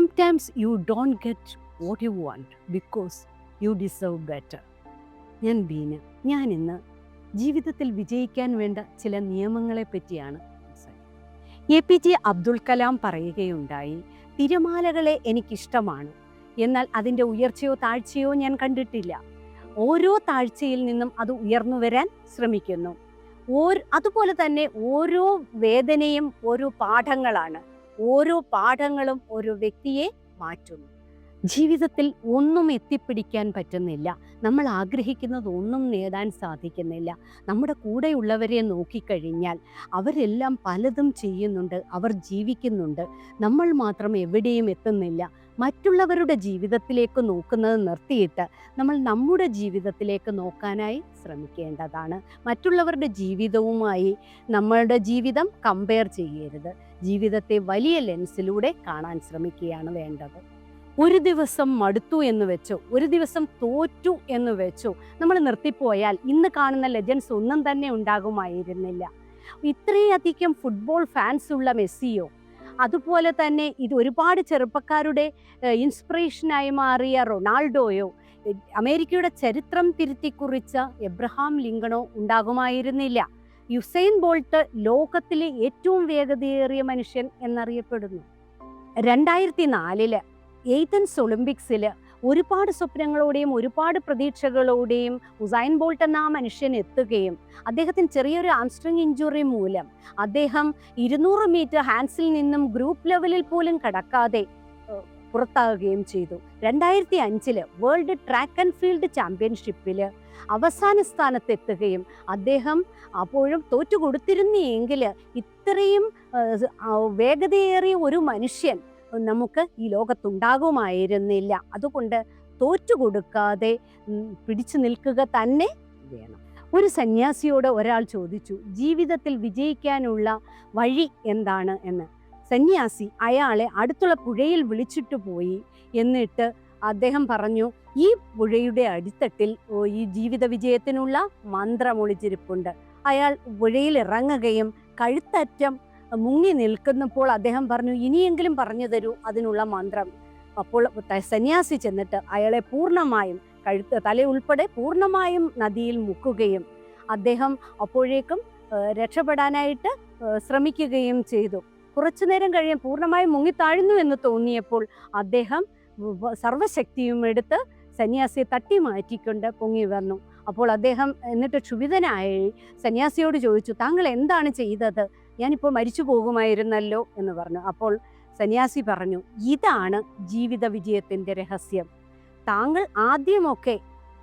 Sometimes you don't get what you want because you deserve better ഞാൻ ബീന. ഞാൻ ഇന്ന് ജീവിതത്തിൽ വിജയിക്കാൻ വേണ്ട ചില നിയമങ്ങളെ പറ്റിയാണ് A P J Abdul Kalam പറയുകയുണ്ടായി തിരമാലകളെ എനിക്കിഷ്ടമാണ്. എന്നാൽ അതിന്റെ ഉയർച്ചയോ താഴ്ചയോ ഞാൻ കണ്ടിട്ടില്ല. ഓരോ താഴ്ചയിൽ നിന്നും അത് ഉയർന്നു വരാൻ ശ്രമിക്കുന്നു. ഓരോ അതുപോലെ തന്നെ ഓരോ വേദനയും ഓരോ പാഠങ്ങളാണ്. ഓരോ പാഠങ്ങളും ഓരോ വ്യക്തിയെ മാറ്റുന്നു. ജീവിതത്തിൽ ഒന്നും എത്തിപ്പിടിക്കാൻ പറ്റുന്നില്ല. നമ്മൾ ആഗ്രഹിക്കുന്നത് ഒന്നും നേടാൻ സാധിക്കുന്നില്ല. നമ്മുടെ കൂടെയുള്ളവരെ നോക്കിക്കഴിഞ്ഞാൽ അവരെല്ലാം പലതും ചെയ്യുന്നുണ്ട്. അവർ ജീവിക്കുന്നുണ്ട്. നമ്മൾ മാത്രം എവിടെയും എത്തുന്നില്ല. മറ്റുള്ളവരുടെ ജീവിതത്തിലേക്ക് നോക്കുന്നത് നിർത്തിയിട്ട് നമ്മൾ നമ്മുടെ ജീവിതത്തിലേക്ക് നോക്കാനായി ശ്രമിക്കേണ്ടതാണ്. മറ്റുള്ളവരുടെ ജീവിതവുമായി നമ്മളുടെ ജീവിതം കമ്പയർ ചെയ്യരുത്. ജീവിതത്തെ വലിയ ലെൻസിലൂടെ കാണാൻ ശ്രമിക്കുകയാണ് വേണ്ടത്. ഒരു ദിവസം മടുത്തു എന്ന് വെച്ചോ ഒരു ദിവസം തോറ്റു എന്ന് വെച്ചോ നമ്മൾ നിർത്തിപ്പോയാൽ ഇന്ന് കാണുന്ന ലെജൻസ് ഒന്നും തന്നെ ഉണ്ടാകുമായിരുന്നില്ല. ഇത്രയധികം ഫുട്ബോൾ ഫാൻസ് ഉള്ള മെസ്സിയോ അതുപോലെ തന്നെ ഇത് ഒരുപാട് ചെറുപ്പക്കാരുടെ ഇൻസ്പിറേഷനായി മാറിയ റൊണാൾഡോയോ അമേരിക്കയുടെ ചരിത്രം തിരുത്തിക്കുറിച്ച എബ്രഹാം ലിങ്കണോ ഉണ്ടാകുമായിരുന്നില്ല. യുസൈൻ ബോൾട്ട് ലോകത്തിലെ ഏറ്റവും വേഗതയേറിയ മനുഷ്യൻ എന്നറിയപ്പെടുന്നു. രണ്ടായിരത്തി നാലിൽ എയ്തൻസ് ഒളിമ്പിക്സിൽ ഒരുപാട് സ്വപ്നങ്ങളോടെയും ഒരുപാട് പ്രതീക്ഷകളോടെയും ഉസൈൻ ബോൾട്ട് എന്ന ആ മനുഷ്യൻ എത്തുകയും അദ്ദേഹത്തിന് ചെറിയൊരു ആംസ്ട്രിങ് ഇഞ്ചുറി മൂലം അദ്ദേഹം ഇരുന്നൂറ് മീറ്റർ ഹാൻസിൽ നിന്നും ഗ്രൂപ്പ് ലെവലിൽ പോലും കടക്കാതെ പുറത്താകുകയും ചെയ്തു. രണ്ടായിരത്തി അഞ്ചിൽ വേൾഡ് ട്രാക്ക് ആൻഡ് ഫീൽഡ് ചാമ്പ്യൻഷിപ്പിൽ അവസാന സ്ഥാനത്തെത്തുകയും അദ്ദേഹം അപ്പോഴും തോറ്റു കൊടുത്തിരുന്നെങ്കിൽ ഇത്രയും വേഗതയേറിയ ഒരു മനുഷ്യൻ നമുക്ക് ഈ ലോകത്തുണ്ടാകുമായിരുന്നില്ല. അതുകൊണ്ട് തോറ്റുകൊടുക്കാതെ പിടിച്ചു നിൽക്കുക തന്നെ വേണം. ഒരു സന്യാസിയോട് ഒരാൾ ചോദിച്ചു ജീവിതത്തിൽ വിജയിക്കാനുള്ള വഴി എന്താണ്? എന്ന്. സന്യാസി അയാളെ അടുത്തുള്ള പുഴയിൽ വിളിച്ചിട്ട് പോയി. എന്നിട്ട് അദ്ദേഹം പറഞ്ഞു ഈ പുഴയുടെ അടിത്തട്ടിൽ ഈ ജീവിത വിജയത്തിനുള്ള മന്ത്രം ഒളിച്ചിരിപ്പുണ്ട്. അയാൾ പുഴയിൽ ഇറങ്ങുകയും കഴുത്തറ്റം മുങ്ങി നിൽക്കുന്നപ്പോൾ അദ്ദേഹം പറഞ്ഞു ഇനിയെങ്കിലും പറഞ്ഞു തരൂ അതിനുള്ള മന്ത്രം. അപ്പോൾ സന്യാസി ചെന്നിട്ട് അയാളെ പൂർണമായും കഴുത്ത് തല ഉൾപ്പെടെ പൂർണമായും നദിയിൽ മുക്കുകയും അദ്ദേഹം അപ്പോഴേക്കും രക്ഷപ്പെടാനായിട്ട് ശ്രമിക്കുകയും ചെയ്തു. കുറച്ചു നേരം കഴിയാൻ പൂർണമായും മുങ്ങിത്താഴുന്നു എന്ന് തോന്നിയപ്പോൾ അദ്ദേഹം സർവശക്തിയും എടുത്ത് സന്യാസിയെ തട്ടി മാറ്റിക്കൊണ്ട് പൊങ്ങി വന്നു. അപ്പോൾ അദ്ദേഹം എന്നിട്ട് ക്ഷുഭിതനായി സന്യാസിയോട് ചോദിച്ചു താങ്കൾ എന്താണ് ചെയ്തത്? ഞാനിപ്പോൾ മരിച്ചു പോകുമായിരുന്നല്ലോ എന്ന് പറഞ്ഞു. അപ്പോൾ സന്യാസി പറഞ്ഞു ഇതാണ് ജീവിത വിജയത്തിന്റെ രഹസ്യം. താങ്കൾ ആദ്യമൊക്കെ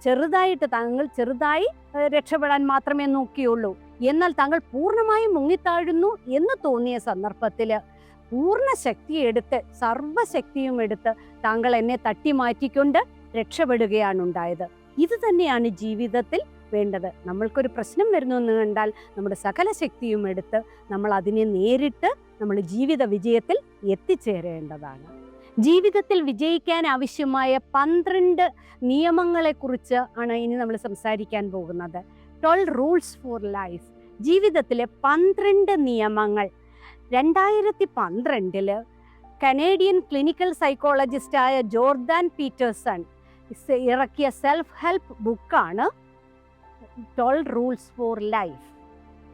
ചെറുതായിട്ട് താങ്കൾ ചെറുതായി രക്ഷപ്പെടാൻ മാത്രമേ നോക്കിയുള്ളൂ. എന്നാൽ താങ്കൾ പൂർണമായും മുങ്ങിത്താഴുന്നു എന്ന് തോന്നിയ സന്ദർഭത്തിൽ പൂർണ ശക്തി എടുത്ത് സർവശക്തിയും എടുത്ത് താങ്കൾ എന്നെ തട്ടി മാറ്റിക്കൊണ്ട് രക്ഷപ്പെടുകയാണ് ഉണ്ടായത് ഇത് തന്നെയാണ് ജീവിതത്തിൽ വേണ്ടത്. നമ്മൾക്കൊരു പ്രശ്നം വരുന്നു എന്ന് കണ്ടാൽ നമ്മുടെ സകല ശക്തിയും എടുത്ത് നമ്മൾ അതിനെ നേരിട്ട് നമ്മൾ ജീവിത വിജയത്തിൽ എത്തിച്ചേരേണ്ടതാണ്. ജീവിതത്തിൽ വിജയിക്കാൻ ആവശ്യമായ പന്ത്രണ്ട് നിയമങ്ങളെക്കുറിച്ച് ആണ് ഇനി നമ്മൾ സംസാരിക്കാൻ പോകുന്നത്. Twelve rules for life. ജീവിതത്തിലെ പന്ത്രണ്ട് നിയമങ്ങൾ. രണ്ടായിരത്തി പന്ത്രണ്ടിൽ കനേഡിയൻ ക്ലിനിക്കൽ സൈക്കോളജിസ്റ്റായ ജോർദാൻ പീറ്റേഴ്സൺ ഇറക്കിയ സെൽഫ് ഹെൽപ്പ് ബുക്കാണ് ട്വൽവ് റൂൾസ് ഫോർ ലൈഫ്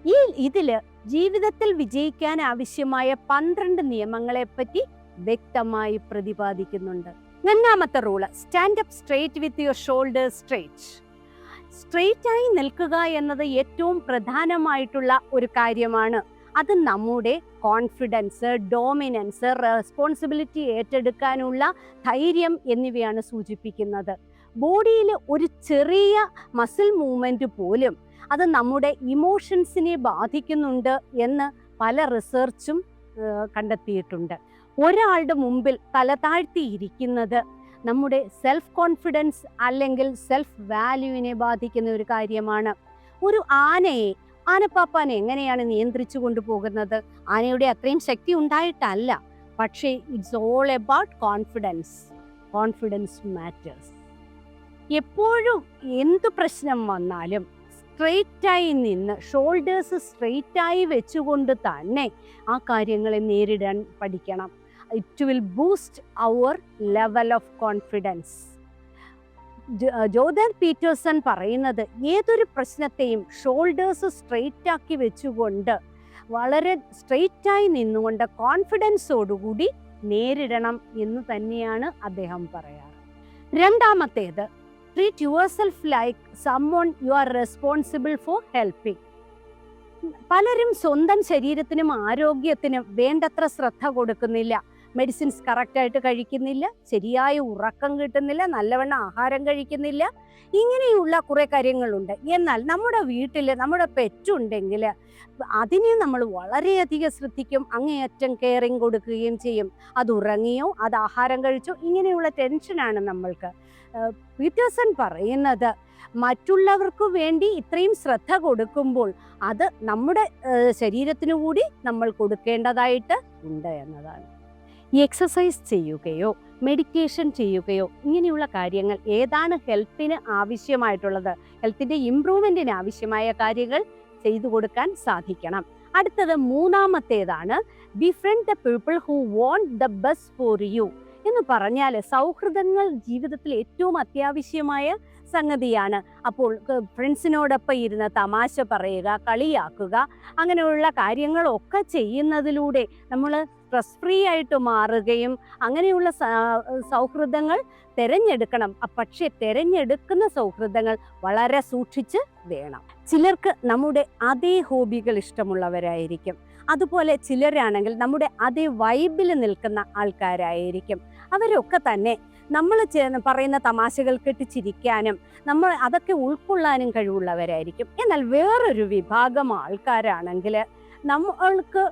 ഈ ഇതിൽ ജീവിതത്തിൽ വിജയിക്കാൻ ആവശ്യമായ പന്ത്രണ്ട് നിയമങ്ങളെപ്പറ്റി വ്യക്തമായി പ്രതിപാദിക്കുന്നുണ്ട്. ഒന്നാമത്തെ rule stand up straight with your shoulder straight straight ആയി നിൽക്കുക എന്നത് ഏറ്റവും പ്രധാനമായിട്ടുള്ള ഒരു കാര്യമാണ്. അത് നമ്മുടെ കോൺഫിഡൻസ് ഡോമിനൻസ് റെസ്പോൺസിബിലിറ്റി ഏറ്റെടുക്കാനുള്ള ധൈര്യം എന്നിവയാണ് സൂചിപ്പിക്കുന്നത്. ബോഡിയിൽ ഒരു ചെറിയ മസിൽ മൂവ്മെന്റ് പോലും അത് നമ്മുടെ ഇമോഷൻസിനെ ബാധിക്കുന്നുണ്ട് എന്ന് പല റിസർച്ചും കണ്ടെത്തിയിട്ടുണ്ട്. ഒരാളുടെ മുമ്പിൽ തല താഴ്ത്തിയിരിക്കുന്നത് നമ്മുടെ സെൽഫ് കോൺഫിഡൻസ് അല്ലെങ്കിൽ സെൽഫ് വാല്യൂവിനെ ബാധിക്കുന്ന ഒരു കാര്യമാണ്. ഒരു ആനയെ ആനപ്പാപ്പാനെ എങ്ങനെയാണ് നിയന്ത്രിച്ചു കൊണ്ടുപോകുന്നത്? ആനയുടെ അത്രയും ശക്തി ഉണ്ടായിട്ടല്ല. പക്ഷേ it's all about confidence confidence matters എപ്പോഴും എന്ത് പ്രശ്നം വന്നാലും സ്ട്രെയിറ്റായി നിന്ന് ഷോൾഡേഴ്സ് സ്ട്രെയിറ്റായി വെച്ചുകൊണ്ട് തന്നെ ആ കാര്യങ്ങളെ നേരിടാൻ പഠിക്കണം. It will boost our level of confidence Jordan Peterson പറയുന്നത് ഏതൊരു പ്രശ്നത്തെയും ഷോൾഡേഴ്സ് സ്ട്രെയിറ്റ് ആക്കി വെച്ചുകൊണ്ട് വളരെ സ്ട്രെയിറ്റായി നിന്നുകൊണ്ട് കോൺഫിഡൻസോടുകൂടി നേരിടണം എന്ന് തന്നെയാണ് അദ്ദേഹം പറയാറ്. രണ്ടാമത്തേത് treat yourself like someone you are responsible for helping പലരും സ്വന്തം ശരീരത്തിനും ആരോഗ്യത്തിനും വേണ്ടത്ര ശ്രദ്ധ കൊടുക്കുന്നില്ല. മെഡിസിൻസ് കറക്റ്റായിട്ട് കഴിക്കുന്നില്ല ശരിയായ ഉറക്കം കിട്ടുന്നില്ല നല്ലവണ്ണം ആഹാരം കഴിക്കുന്നില്ല ഇങ്ങനെയുള്ള കുറേ കാര്യങ്ങളുണ്ട്. എന്നാൽ നമ്മുടെ വീട്ടിൽ നമ്മുടെ പെറ്റുണ്ടെങ്കിൽ അതിനെ നമ്മൾ വളരെയധികം ശ്രദ്ധിക്കും അങ്ങേയറ്റം കെയറിങ് കൊടുക്കുകയും ചെയ്യും. അത് ഉറങ്ങിയോ അത് ആഹാരം കഴിച്ചോ ഇങ്ങനെയുള്ള ടെൻഷനാണ് നമ്മൾക്ക്. പീറ്റേഴ്സൺ പറയുന്നത് മറ്റുള്ളവർക്ക് വേണ്ടി ഇത്രയും ശ്രദ്ധ കൊടുക്കുമ്പോൾ അത് നമ്മുടെ ശരീരത്തിനു കൂടി നമ്മൾ കൊടുക്കേണ്ടതായിട്ട് ഉണ്ട് എന്നതാണ്. എക്സസൈസ് ചെയ്യുകയോ മെഡിറ്റേഷൻ ചെയ്യുകയോ ഇങ്ങനെയുള്ള കാര്യങ്ങൾ ഏതാണ് ഹെൽത്തിന് ആവശ്യമായിട്ടുള്ളത്? ഹെൽത്തിന്റെ ഇമ്പ്രൂവ്മെന്റിന് ആവശ്യമായ കാര്യങ്ങൾ ചെയ്തു കൊടുക്കാൻ സാധിക്കണം. അടുത്തത് മൂന്നാമത്തേതാണ് befriend the people who want the best for you എന്ന് പറഞ്ഞാൽ സൗഹൃദങ്ങൾ ജീവിതത്തിൽ ഏറ്റവും അത്യാവശ്യമായ സംഗതിയാണ്. അപ്പോൾ ഫ്രണ്ട്സിനോടൊപ്പം ഇരുന്ന് തമാശ പറയുക കളിയാക്കുക അങ്ങനെയുള്ള കാര്യങ്ങളൊക്കെ ചെയ്യുന്നതിലൂടെ നമ്മൾ സ്ട്രെസ് ഫ്രീ ആയിട്ട് മാറുകയും അങ്ങനെയുള്ള സൗഹൃദങ്ങൾ തിരഞ്ഞെടുക്കണം. പക്ഷേ തിരഞ്ഞെടുക്കുന്ന സൗഹൃദങ്ങൾ വളരെ സൂക്ഷിച്ച് വേണം. ചിലർക്ക് നമ്മുടെ അതേ ഹോബികൾ ഇഷ്ടമുള്ളവരായിരിക്കും. അതുപോലെ ചിലരാണെങ്കിൽ നമ്മുടെ അതേ വൈബിൽ നിൽക്കുന്ന ആൾക്കാരായിരിക്കും. അവരൊക്കെ തന്നെ നമ്മൾ പറയുന്ന തമാശകൾ കെട്ടിച്ചിരിക്കാനും നമ്മൾ അതൊക്കെ ഉൾക്കൊള്ളാനും കഴിവുള്ളവരായിരിക്കും. എന്നാൽ വേറൊരു വിഭാഗം ആൾക്കാരാണെങ്കിൽ നമ്മൾക്ക്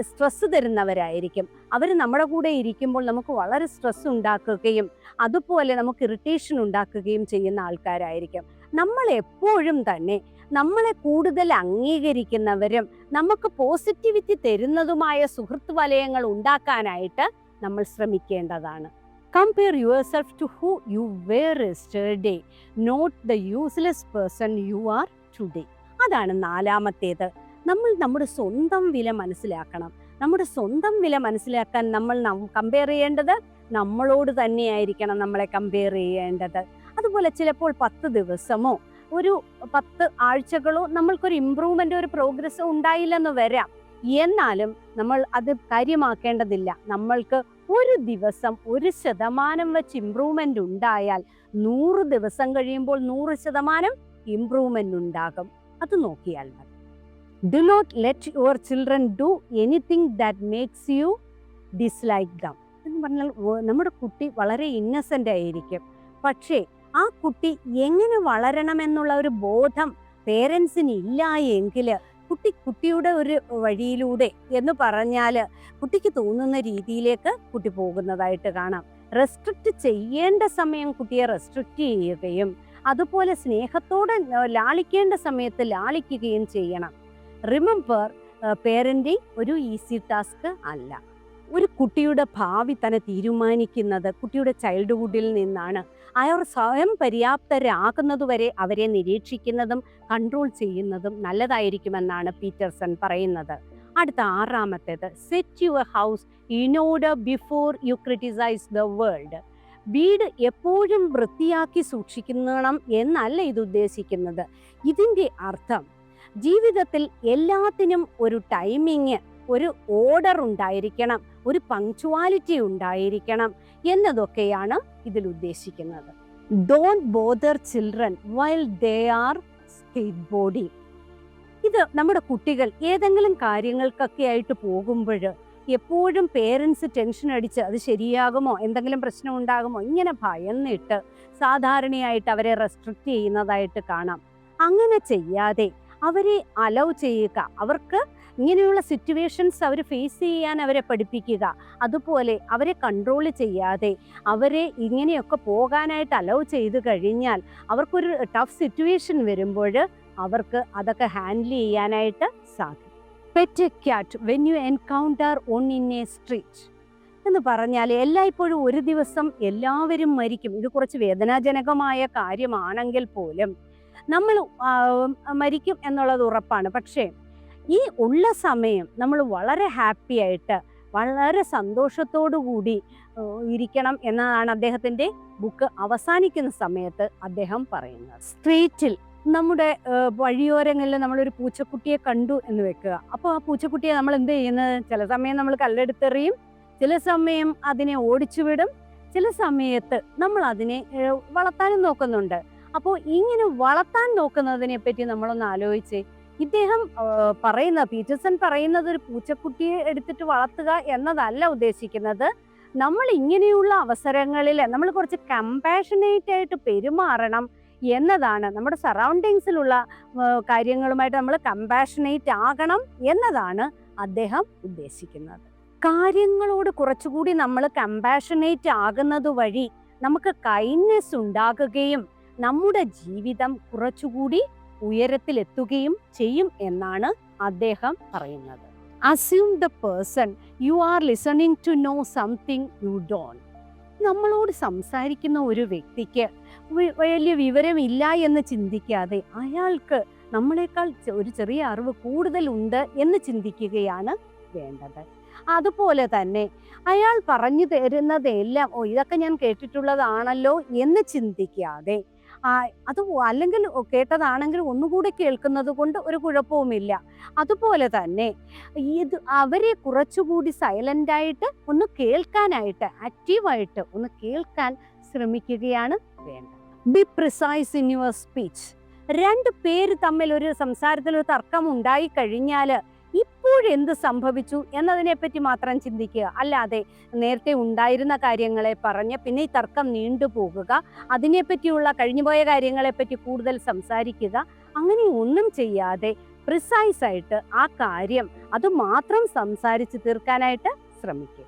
സ്ട്രെസ് തരുന്നവരായിരിക്കും. അവർ നമ്മുടെ കൂടെ ഇരിക്കുമ്പോൾ നമുക്ക് വളരെ സ്ട്രെസ് ഉണ്ടാക്കുകയും അതുപോലെ നമുക്ക് ഇറിറ്റേഷൻ ഉണ്ടാക്കുകയും ചെയ്യുന്ന ആൾക്കാരായിരിക്കും. നമ്മൾ എപ്പോഴും തന്നെ നമ്മളെ കൂടുതൽ അംഗീകരിക്കുന്നവരും നമുക്ക് പോസിറ്റിവിറ്റി തരുന്നതുമായ സുഹൃത്ത് വലയങ്ങൾ ഉണ്ടാക്കാനായിട്ട് നമ്മൾ ശ്രമിക്കേണ്ടതാണ്. Compare yourself to who you were day not the useless person you are today അതാണ് നാലാമത്തേത്. നമ്മൾ നമ്മുടെ സ്വന്തം വില മനസ്സിലാക്കണം. നമ്മുടെ സ്വന്തം വില മനസ്സിലാക്കാൻ നമ്മൾ കമ്പയർ ചെയ്യേണ്ടത് നമ്മളോട് തന്നെയായിരിക്കണം നമ്മളെ കമ്പയർ ചെയ്യേണ്ടത്. അതുപോലെ ചിലപ്പോൾ പത്ത് ദിവസമോ ഒരു പത്ത് ആഴ്ചകളോ നമ്മൾക്കൊരു ഇമ്പ്രൂവ്മെന്റ് ഒരു പ്രോഗ്രസ് ഉണ്ടായില്ലെന്ന് വരാം. എന്നാലും നമ്മൾ അത് കാര്യമാക്കേണ്ടതില്ല. നമ്മൾക്ക് ഒരു ദിവസം ഒരു ശതമാനം വെച്ച് ഇമ്പ്രൂവ്മെന്റ് ഉണ്ടായാൽ നൂറ് ദിവസം കഴിയുമ്പോൾ നൂറ് ശതമാനം ഇമ്പ്രൂവ്മെന്റ് ഉണ്ടാകും. അത് നോക്കിയാൽ മതി. Do not let your children do anything that makes you dislike them എന്ന് പറഞ്ഞാൽ നമ്മുടെ കുട്ടി വളരെ ഇന്നസെന്റ് ആയിരിക്കും. പക്ഷേ ആ കുട്ടി എങ്ങനെ വളരണമെന്നുള്ള ഒരു ബോധം പേരൻസിന് ഇല്ല എങ്കിൽ കുട്ടി കുട്ടിയുടെ ഒരു വഴിയിലൂടെ എന്ന് പറഞ്ഞാൽ കുട്ടിക്ക് തോന്നുന്ന രീതിയിലേക്ക് കുട്ടി പോകുന്നതായിട്ട് കാണാം. റെസ്ട്രിക്റ്റ് ചെയ്യേണ്ട സമയം കുട്ടിയെ റെസ്ട്രിക്റ്റ് ചെയ്യുകയും അതുപോലെ സ്നേഹത്തോടെ ലാളിക്കേണ്ട സമയത്ത് ലാളിക്കുകയും ചെയ്യണം. റിമെമ്പർ പേരന്റിങ് ഒരു ഈസി ടാസ്ക് അല്ല. ഒരു കുട്ടിയുടെ ഭാവി തന്നെ തീരുമാനിക്കുന്നത് കുട്ടിയുടെ ചൈൽഡ്ഹുഡിൽ നിന്നാണ്. അവർ സ്വയം പര്യാപ്തരാകുന്നതുവരെ അവരെ നിരീക്ഷിക്കുന്നതും കൺട്രോൾ ചെയ്യുന്നതും നല്ലതായിരിക്കുമെന്നാണ് പീറ്റർസൺ പറയുന്നത്. അടുത്ത ആറാമത്തേത് set your house order before you criticise the world വീട് എപ്പോഴും വൃത്തിയാക്കി സൂക്ഷിക്കണം എന്നല്ല ഇത് ഉദ്ദേശിക്കുന്നത്. ഇതിന്റെ അർത്ഥം ജീവിതത്തിൽ എല്ലാത്തിനും ഒരു ടൈമിങ് ഒരു ഓർഡർ ഉണ്ടായിരിക്കണം ഒരു പങ്ക്ച്വാലിറ്റി ഉണ്ടായിരിക്കണം എന്നതൊക്കെയാണ് ഇതിൽ ഉദ്ദേശിക്കുന്നത്. Don't bother children while they are skateboarding ഇത് നമ്മുടെ കുട്ടികൾ ഏതെങ്കിലും കാര്യങ്ങൾക്കൊക്കെ ആയിട്ട് പോകുമ്പോൾ എപ്പോഴും പേരൻസ് ടെൻഷൻ അടിച്ച് അത് ശരിയാകുമോ എന്തെങ്കിലും പ്രശ്നം ഉണ്ടാകുമോ ഇങ്ങനെ ഭയന്നിട്ട് സാധാരണയായിട്ട് അവരെ റെസ്ട്രിക്റ്റ് ചെയ്യുന്നതായിട്ട് കാണാം. അങ്ങനെ ചെയ്യാതെ അവരെ അലൗ ചെയ്യുക. അവർക്ക് ഇങ്ങനെയുള്ള സിറ്റുവേഷൻസ് അവർ ഫേസ് ചെയ്യാൻ അവരെ പഠിപ്പിക്കുക. അതുപോലെ അവരെ കൺട്രോൾ ചെയ്യാതെ അവരെ ഇങ്ങനെയൊക്കെ പോകാനായിട്ട് അലൗ ചെയ്ത് കഴിഞ്ഞാൽ അവർക്കൊരു ടഫ് സിറ്റുവേഷൻ വരുമ്പോൾ അവർക്ക് അതൊക്കെ ഹാൻഡിൽ ചെയ്യാനായിട്ട് സാധിക്കും. Pet cat when you encounter on in a street എന്ന് പറഞ്ഞാൽ എല്ലായ്പ്പോഴും ഒരു ദിവസം എല്ലാവരും മരിക്കും. ഇത് കുറച്ച് വേദനാജനകമായ കാര്യമാണെങ്കിൽ പോലും നമ്മൾ മരിക്കും എന്നുള്ളത് ഉറപ്പാണ്. പക്ഷേ ഈ ഉള്ള സമയം നമ്മൾ വളരെ ഹാപ്പി ആയിട്ട് വളരെ സന്തോഷത്തോടു കൂടി ഇരിക്കണം എന്നതാണ് അദ്ദേഹത്തിന്റെ ബുക്ക് അവസാനിക്കുന്ന സമയത്ത് അദ്ദേഹം പറയുന്നത്. സ്ട്രീറ്റിൽ നമ്മുടെ വഴിയോരങ്ങളിൽ നമ്മളൊരു പൂച്ചക്കുട്ടിയെ കണ്ടു എന്ന് വെക്കുക. അപ്പോൾ ആ പൂച്ചക്കുട്ടിയെ നമ്മൾ എന്ത് ചെയ്യുന്നത് ചില സമയം നമ്മൾ കല്ലെടുത്തെറിയും ചില സമയം അതിനെ ഓടിച്ചു വിടും ചില സമയത്ത് നമ്മൾ അതിനെ വളർത്താനും നോക്കുന്നുണ്ട്. അപ്പോൾ ഇങ്ങനെ വളർത്താൻ നോക്കുന്നതിനെ പറ്റി നമ്മളൊന്ന് ആലോചിച്ച് ഇദ്ദേഹം പറയുന്ന പീറ്റേഴ്സൺ പറയുന്നത് ഒരു പൂച്ചക്കുട്ടിയെ എടുത്തിട്ട് വളർത്തുക എന്നതല്ല ഉദ്ദേശിക്കുന്നത്. നമ്മൾ ഇങ്ങനെയുള്ള അവസരങ്ങളിൽ നമ്മൾ കുറച്ച് കമ്പാഷനേറ്റ് ആയിട്ട് പെരുമാറണം എന്നതാണ്. നമ്മുടെ സറൗണ്ടിങ്സിലുള്ള കാര്യങ്ങളുമായിട്ട് നമ്മൾ കമ്പാഷനേറ്റ് ആകണം എന്നതാണ് അദ്ദേഹം ഉദ്ദേശിക്കുന്നത്. കാര്യങ്ങളോട് കുറച്ചുകൂടി നമ്മൾ കമ്പാഷനേറ്റ് ആകുന്നത് വഴി നമുക്ക് കൈൻഡ്നെസ് ഉണ്ടാകുകയും നമ്മുടെ ജീവിതം കുറച്ചുകൂടി ഉയരത്തിലെത്തുകയും ചെയ്യും എന്നാണ് അദ്ദേഹം പറയുന്നത്. Assume the person you are listening to know something you don't നമ്മളോട് സംസാരിക്കുന്ന ഒരു വ്യക്തിക്ക് വലിയ വിവരമില്ല എന്ന് ചിന്തിക്കാതെ അയാൾക്ക് നമ്മളെക്കാൾ ഒരു ചെറിയ അറിവ് കൂടുതലുണ്ട് എന്ന് ചിന്തിക്കുകയാണ് വേണ്ടത്. അതുപോലെ തന്നെ അയാൾ പറഞ്ഞു തരുന്നതെല്ലാം ഓ ഇതൊക്കെ ഞാൻ കേട്ടിട്ടുള്ളതാണല്ലോ എന്ന് ചിന്തിക്കാതെ അത് അല്ലെങ്കിൽ കേട്ടതാണെങ്കിൽ ഒന്നുകൂടി കേൾക്കുന്നത് കൊണ്ട് ഒരു കുഴപ്പവുമില്ല. അതുപോലെ തന്നെ ഇത് അവരെ കുറച്ചുകൂടി സൈലന്റായിട്ട് ഒന്ന് കേൾക്കാനായിട്ട് ആക്റ്റീവായിട്ട് ഒന്ന് കേൾക്കാൻ ശ്രമിക്കുകയാണ് വേണ്ടത്. Be precise in your speech രണ്ട് പേര് തമ്മിൽ ഒരു സംസാരത്തിൽ ഒരു തർക്കം ഉണ്ടായി കഴിഞ്ഞാൽ ഇപ്പോഴെന്ത് സംഭവിച്ചു എന്നതിനെപ്പറ്റി മാത്രം ചിന്തിക്കുക. അല്ലാതെ നേരത്തെ ഉണ്ടായിരുന്ന കാര്യങ്ങളെ പറഞ്ഞ് പിന്നെ ഈ തർക്കം നീണ്ടുപോകുക അതിനെപ്പറ്റിയുള്ള കഴിഞ്ഞുപോയ കാര്യങ്ങളെപ്പറ്റി കൂടുതൽ സംസാരിക്കുക അങ്ങനെ ഒന്നും ചെയ്യാതെ പ്രിസൈസ് ആയിട്ട് ആ കാര്യം അത് മാത്രം സംസാരിച്ച് തീർക്കാനായിട്ട് ശ്രമിക്കുക.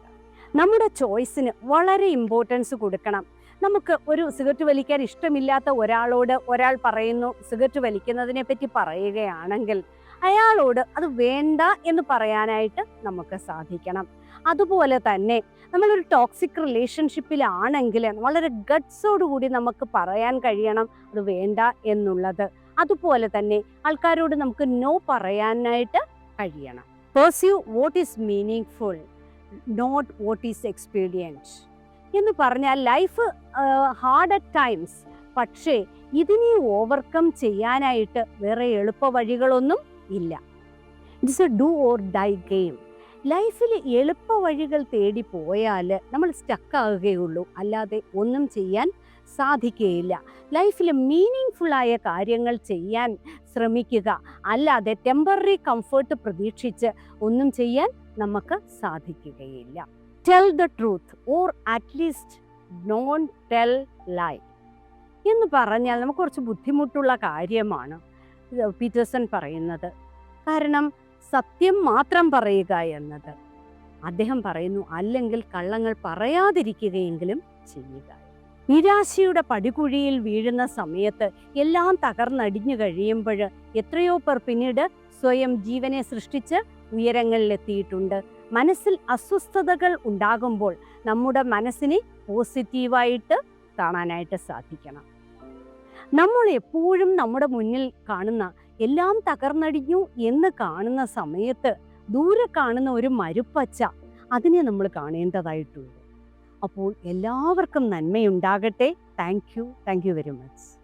നമ്മുടെ ചോയ്സിന് വളരെ ഇമ്പോർട്ടൻസ് കൊടുക്കണം. നമുക്ക് ഒരു സിഗരറ്റ് വലിക്കാൻ ഇഷ്ടമില്ലാത്ത ഒരാളോട് ഒരാൾ പറയുന്നു സിഗരറ്റ് വലിക്കുന്നതിനെ പറ്റി പറയുകയാണെങ്കിൽ അയാളോട് അത് വേണ്ട എന്ന് പറയാനായിട്ട് നമുക്ക് സാധിക്കണം. അതുപോലെ തന്നെ നമ്മളൊരു ടോക്സിക് റിലേഷൻഷിപ്പിലാണെങ്കിൽ വളരെ ഗട്ട്സോട് കൂടി നമുക്ക് പറയാൻ കഴിയണം അത് വേണ്ട എന്നുള്ളത്. അതുപോലെ തന്നെ ആൾക്കാരോട് നമുക്ക് നോ പറയാനായിട്ട് കഴിയണം. Pursue what is meaningful not what is experience എന്ന് പറഞ്ഞാൽ ലൈഫ് ഹാർഡ് അറ്റ് ടൈംസ് പക്ഷേ ഇതിനെ ഓവർകം ചെയ്യാനായിട്ട് വേറെ എളുപ്പ വഴികളൊന്നും ഇല്ല. It's a do or die game ലൈഫിൽ എളുപ്പ വഴികൾ തേടി പോയാൽ നമ്മൾ സ്റ്റക്കാവുകയുള്ളൂ അല്ലാതെ ഒന്നും ചെയ്യാൻ സാധിക്കുകയില്ല. ലൈഫിൽ മീനിങ് ഫുള്ളായ കാര്യങ്ങൾ ചെയ്യാൻ ശ്രമിക്കുക. അല്ലാതെ ടെമ്പററി കംഫർട്ട് പ്രതീക്ഷിച്ച് ഒന്നും ചെയ്യാൻ നമുക്ക് സാധിക്കുകയില്ല. Tell the truth or at least non tell lie എന്ന് പറഞ്ഞാൽ നമുക്ക് കുറച്ച് ബുദ്ധിമുട്ടുള്ള കാര്യമാണ്. പീറ്റേഴ്സൺ പറയുന്നത്. കാരണം സത്യം മാത്രം പറയുക എന്നത്. അദ്ദേഹം പറയുന്നു അല്ലെങ്കിൽ കള്ളങ്ങൾ പറയാതിരിക്കുകയെങ്കിലും ചെയ്യുക. നിരാശയുടെ പടികുഴിയിൽ വീഴുന്ന സമയത്ത് എല്ലാം തകർന്നടിഞ്ഞു കഴിയുമ്പോൾ എത്രയോ പേർ പിന്നീട് സ്വയം ജീവനെ സൃഷ്ടിച്ച് ഉയരങ്ങളിലെത്തിയിട്ടുണ്ട്. മനസ്സിൽ അസ്വസ്ഥതകൾ ഉണ്ടാകുമ്പോൾ നമ്മുടെ മനസ്സിനെ പോസിറ്റീവായിട്ട് കാണാനായിട്ട് സാധിക്കണം. നമ്മൾ എപ്പോഴും നമ്മുടെ മുന്നിൽ കാണുന്ന എല്ലാം തകർന്നടിഞ്ഞു എന്ന് കാണുന്ന സമയത്ത് ദൂരെ കാണുന്ന ഒരു മരുപ്പച്ച അതിനെ നമ്മൾ കാണേണ്ടതായിട്ടുണ്ട്. അപ്പോൾ എല്ലാവർക്കും നന്മയുണ്ടാകട്ടെ. Thank you thank you very much